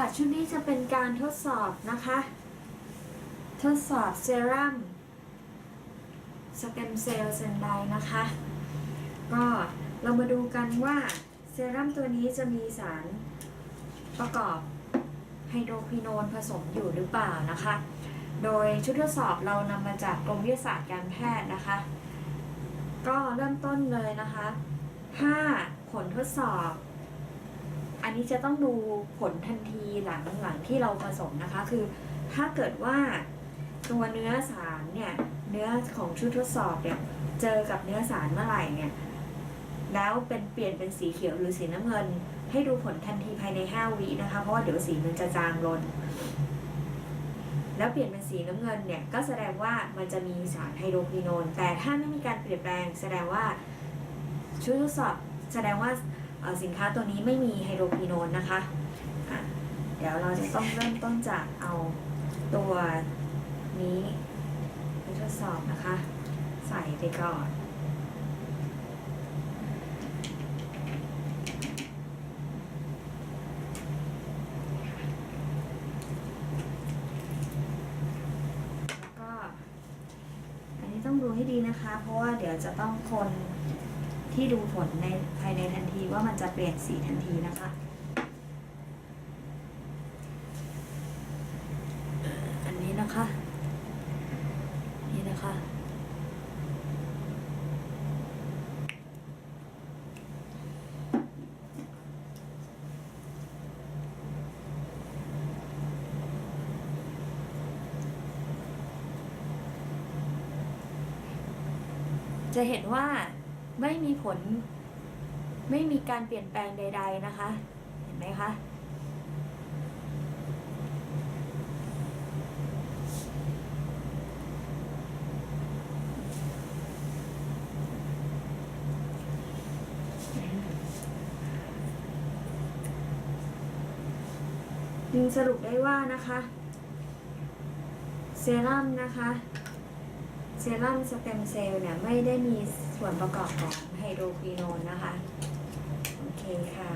ค่ะ ชุดนี้จะเป็นการทดสอบนะคะ ทดสอบเซรั่มสเต็มเซลล์เซนไดนะคะ ก็เรามาดูกันว่าเซรั่มตัวนี้จะมีสารประกอบไฮโดรควิโนนผสมอยู่หรือเปล่านะคะ โดยชุดทดสอบเรานำมาจากกรมวิทยาศาสตร์การแพทย์นะคะ ก็เริ่มต้นเลยนะคะ 5 ผลทดสอบ อันนี้จะต้องดูผลทันทีหลังหลังที่เราผสมนะคะ คือถ้าเกิดว่าตัวเนื้อสารเนี่ยเนื้อของชุดทดสอบเนี่ยเจอกับเนื้อสารเมื่อไหร่เนี่ยแล้วเป็นเปลี่ยนเป็นสีเขียวหรือสีน้ำเงิน ให้ดูผลทันทีภายใน 5 วินะคะ เพราะว่าเดี๋ยวสีมันจะจางลนแล้วเปลี่ยนเป็นสีน้ำเงินเนี่ยก็แสดงว่ามันจะมีสารไฮโดรควิโนนแต่ถ้าไม่มีการเปลี่ยนแปลง แสดงว่าชุดทดสอบแสดงว่า สินค้าตัวนี้ไม่มีไฮโดรควิโนนนะคะะเดี๋ยวเราจะต้องเริ่มต้นจากเอาตัวนี้ไปทดสอบนะคะ ใส่ไปก่อนแล้วก็อันนี้ต้องดูให้ดีนะคะ เพราะว่าเดี๋ยวจะต้องคน ที่ดูผลในภายในทันทีว่ามันจะเปลี่ยนสีทันทีนะคะอันนี้นะคะ นี่นะคะ จะเห็นว่า ไม่มีผล ไม่มีการเปลี่ยนแปลงใด ๆนะคะ เห็นไหมคะจึงสรุปได้ว่านะคะ เซรั่มนะคะ เซรั่มสเต็มเซลล์เนี่ยไม่ได้มีส่วนประกอบของไฮโดรควิโนนนะคะ โอเคค่ะ